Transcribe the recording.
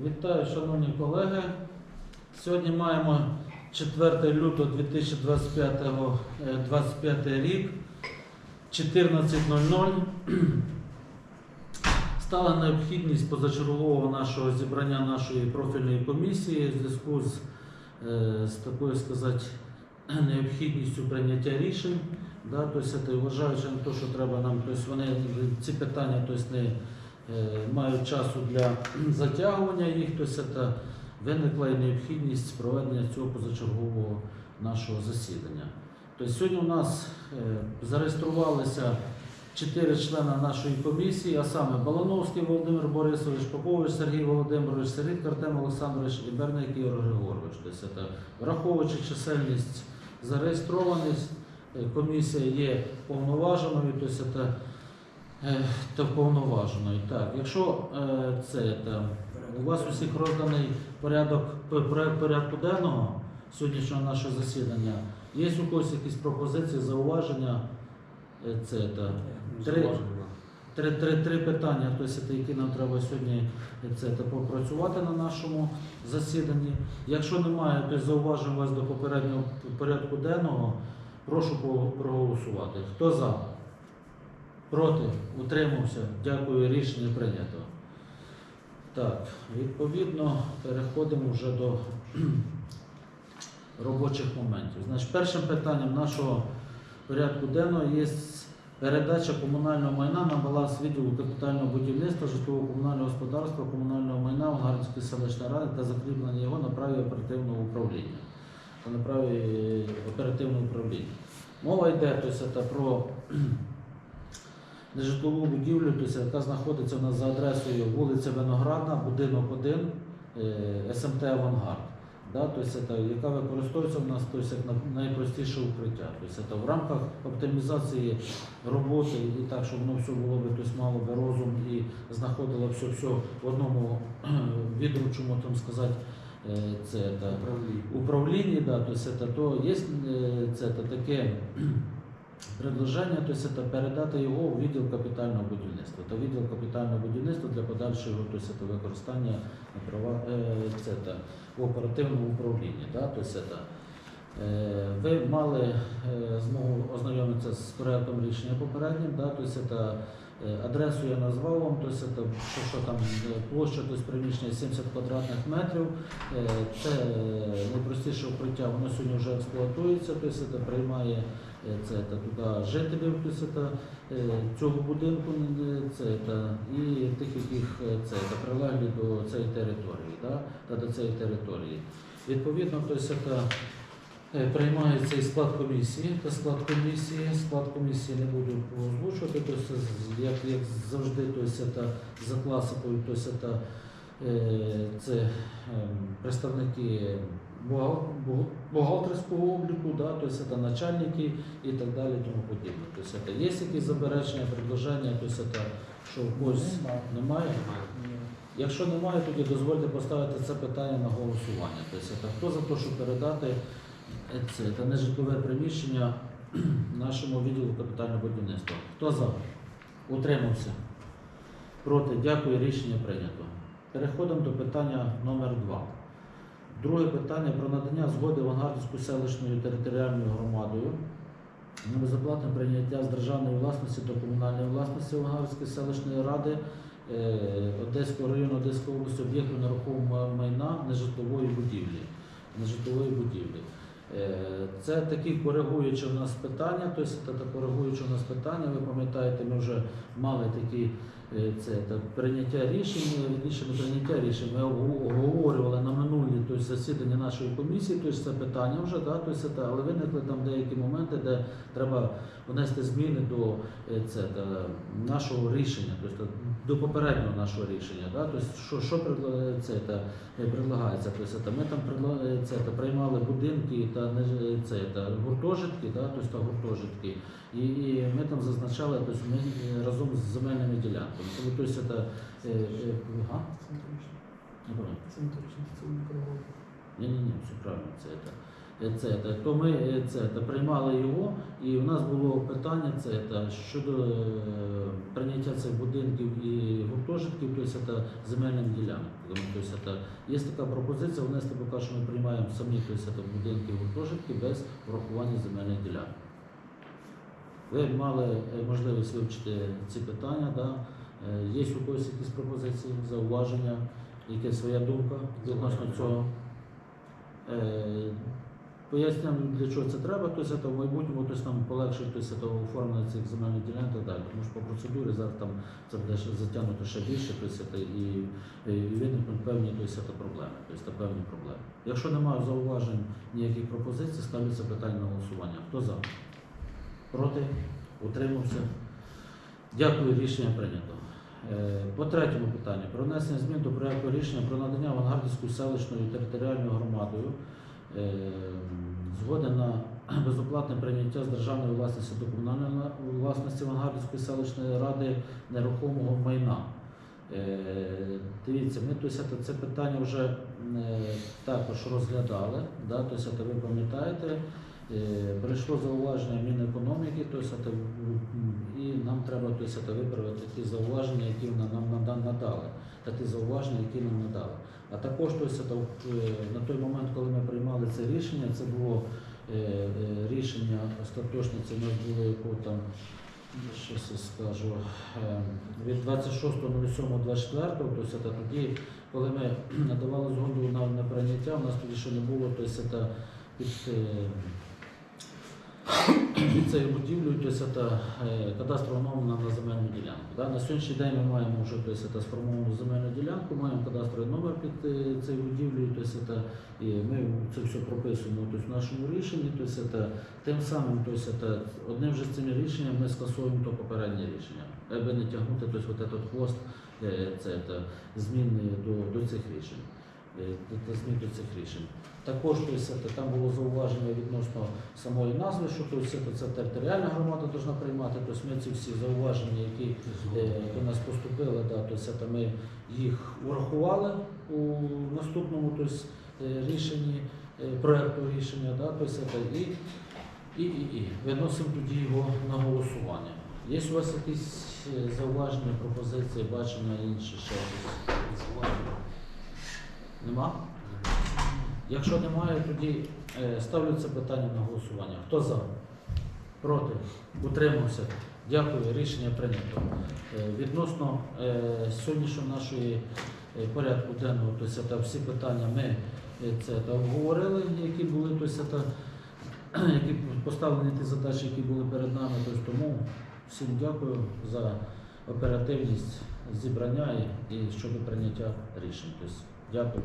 Вітаю, шановні колеги. Сьогодні маємо 4 лютого 2025 е, 25 рік, 14.00. Стала необхідність позачергового нашого зібрання нашої профільної комісії в зв'язку з, е, з такою сказати, необхідністю прийняття рішень. Да, тобто, вважаючи на те, що треба нам, тобто вони ці питання тобто, не мають часу для затягування їх, тобто це виникла і необхідність проведення цього позачергового нашого засідання. Тобто сьогодні у нас е, зареєструвалися чотири члени нашої комісії, а саме Балановський Володимир Борисович, Попович Сергій Володимирович, Сергій Артем Олександрович і Берник Ігор Григорович. Тобто, враховуючи чисельність зареєстрованість, е, комісія є повноваженою, тобто Е, та повноваженої. Так, якщо е, це та, у вас усіх розданий порядок проект порядку денного сьогоднішнього нашого засідання, є у когось якісь пропозиції, зауваження? Е, Це та Три. три, три, три питання, тобто, які нам треба сьогодні е, це та попрацювати на нашому засіданні. Якщо немає тобто, зауважень вас до попереднього порядку денного, прошу проголосувати. Хто за? Проти? Утримався. Дякую, рішення прийнято. Так, відповідно, переходимо вже до робочих моментів. Значить, першим питанням нашого порядку денного є передача комунального майна на баланс відділу капітального будівництва, житлового комунального господарства, комунального майна Гарницької селищної ради та закріплення його на праві оперативного управління. На праві оперативного управління. Мова йде тобто, про нежитлову будівлю, тобто, яка знаходиться у нас за адресою вулиця Виноградна, будинок 1, е, СМТ Авангард. Да, тобто, це, яка використовується у нас тобто, як на- найпростіше укриття. Тобто, це, в рамках оптимізації роботи і так, щоб воно все було би, тобто, мало би розум і знаходило все, все в одному відручому, там сказати, е, це, та, управлінні, да, то есть это, то є е, це та, таке предложення, то есть это передати його у відділ капітального будівництва. Та відділ капітального будівництва для подальшого то есть это, використання на права е, це, та, в оперативному управлінні. Да, то есть это, е, ви мали е, змогу ознайомитися з проектом рішення попереднім, да, то есть это, е, адресу я назвав вам, то есть это, що, що там е, площа то приміщення 70 квадратних метрів. Е, Це е, найпростіше укриття, воно сьогодні вже експлуатується, тобто це приймає е, це, та, туди жителів тобто, е, цього будинку е, це, та, і тих, яких е, це, та, прилеглі до цієї території. Да, та, до цієї території. Відповідно, тобто, це, е, приймається і склад комісії, та склад комісії, склад комісії не буду озвучувати, тобто, як, як завжди, тобто, це, за класикою, тобто, це, Е, Це ем, представники бухгал- бухгал- бухгалтерського обліку, да, тобто це начальники і так далі, тому подібне. Тобто є якісь заперечення, предложення, тобто що в когось немає. Якщо немає, тоді дозвольте поставити це питання на голосування. Тобто хто за те, щоб передати е, це та нежитлове приміщення нашому відділу капітального будівництва. Хто за? Утримався. Проти. Дякую. Рішення прийнято. Переходимо до питання номер 2 Друге питання про надання згоди Авангардівською селищною територіальною громадою на безоплатне прийняття з державної власності до комунальної власності Авангардівської селищної ради е, Одеського району Одеської області об'єкту нерухомого майна нежитлової будівлі. Нежитлової будівлі. Е, Це такі коригуючі у нас питання, тобто це коригуючі у нас питання. Ви пам'ятаєте, ми вже мали такі е, це та прийняття рішень, рішення прийняття рішень. Ми обговорювали на минулі тобто, засідання нашої комісії, тобто це питання вже, да, тобто, та, але виникли там деякі моменти, де треба внести зміни до е, це, та, нашого рішення, тобто до попереднього нашого рішення. Да, тобто, що, що це, та, е, предлагається. Тобто, це, ми там е, це, та, приймали будинки та не це, та, гуртожитки, да, тобто, та, гуртожитки. І, і ми там зазначали, тобто ми е, разом з земельними ділянками. Тобто, це, е, е, ага. Ні, ні, ні, все правильно, це, це, це. То ми це, приймали його, і у нас було питання це, щодо е, прийняття цих будинків і гуртожитків. тобто земельним ділянкам. Тобто є така пропозиція внести поки що ми приймаємо самі тобто, будинки гуртожитки без врахування земельних ділянок. Ви мали е, можливість вивчити ці питання, да? Е, є у когось якісь пропозиції, зауваження, яка своя думка відносно цього. Пояснюємо, для чого це треба, це в майбутньому тобто нам полегшить це оформлення цих земельних ділянок і так далі. Тому що по процедурі зараз там це буде затягнуто ще більше, це, і, і виникнуть певні це проблеми. Тобто, певні проблеми. Якщо немає зауважень ніяких пропозицій, ставиться питання на голосування. Хто за? Проти? Утримався? Дякую, рішення прийнято. Е, По третьому питанню про внесення змін до проекту рішення про надання Авангардівською селищною територіальною громадою е, згоди на безоплатне прийняття з державної власності до комунальної власності Вангардівської селищної ради нерухомого майна. Е, Дивіться, ми це- питання вже е, також розглядали. Да? Ви пам'ятаєте, прийшло зауваження Мінекономіки, і нам треба виправити ті зауваження, які нам нада- надали, та ті зауваження, які нам надали. А також е, на той момент, коли ми приймали це рішення, це було е, е, рішення остаточне, це нас було якого там. Щось скажу е, від 26.07.24, тобто тоді, коли ми надавали згоду на, прийняття, у нас тоді ще не було тобто, під, будівлею, тобто це е, кадастрового номера на земельну ділянку. На сьогоднішній день ми маємо вже сформовану земельну ділянку, маємо кадастровий номер під е, цією будівлею, і ми це все прописуємо в нашому рішенні. Тим самим одним же з цим рішенням ми скасуємо то попереднє рішення, аби не тягнути тобто, хвост е, змін до цих рішень. Е, до- змін цих рішень. Також там було зауваження відносно самої назви, що це, територіальна громада повинна приймати. Тобто ми ці всі зауваження, які е, до нас поступили, да, ми їх урахували у наступному е, рішенні, проекту рішення, да, і, і, і, і виносимо тоді його на голосування. Є у вас якісь зауваження, пропозиції, бачення, інші ще? Нема? Якщо немає, тоді е, ставлю це питання на голосування. Хто за? Проти? Утримався? Дякую, рішення прийнято. Е, Відносно е, сьогоднішнього нашої порядку денного, то це та всі питання ми це та обговорили, які були, то це та які поставлені ті задачі, які були перед нами. Тобто, тому всім дякую за оперативність зібрання і щодо прийняття рішень. Дякую.